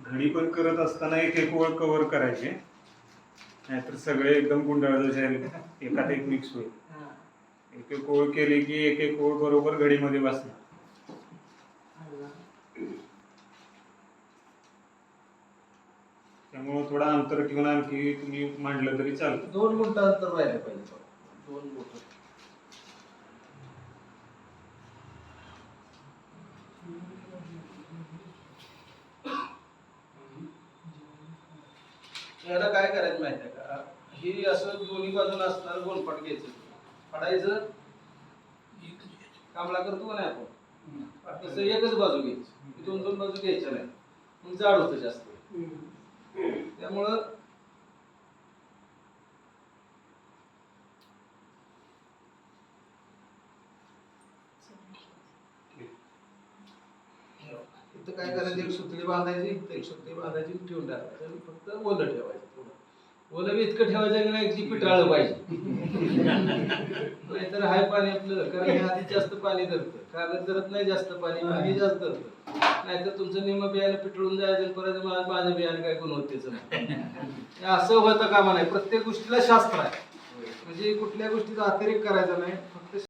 घडी पण करत असताना एक एक ओळ कव्हर करायचे. नाहीतर सगळे एकदम गुंडाळ जाईल. एकात एक मिक्स होईल. एक एक ओळ केली की एक एक ओळ बरोबर घडीमध्ये बसणार. त्यामुळे थोडा अंतर ठेवून आणखी तुम्ही मांडलं तरी चालतं. दोन मिनिटं अंतर राहिलं पाहिजे. दोन मिनिटं याला काय करायचं माहिती आहे का? ही असं दोन्ही बाजूला असणार गोलपाट घ्यायचं. पडायचं. कामला करतो का नाही आपण. तसं एकच बाजू घ्यायची. दोन दोन बाजू घ्यायच्या नाही मग जाड होतं जास्त. त्यामुळं इथं काय करायचं? एक सुतळी बांधायची एक सुतळी बांधायची ठेवून टाकायचं. फक्त ओलं ठेवायचं ओलं बी इतकं ठेवायचं की नाही पिटाळलं पाहिजे नाहीतर हाय पाणी आपलं कारण हे आधी जास्त पाणी धरतं. कागद धरत नाही जास्त पाणी पण जास्त धरतं. नाहीतर तुमचं निम बियाणं पिटळून जायचं परत मला माझं बियाणं काय गुणवत्तेचं नाही. असं होतं कामा नाही. प्रत्येक गोष्टीला शास्त्र आहे. म्हणजे कुठल्या गोष्टीचा अतिरेक करायचा नाही. फक्त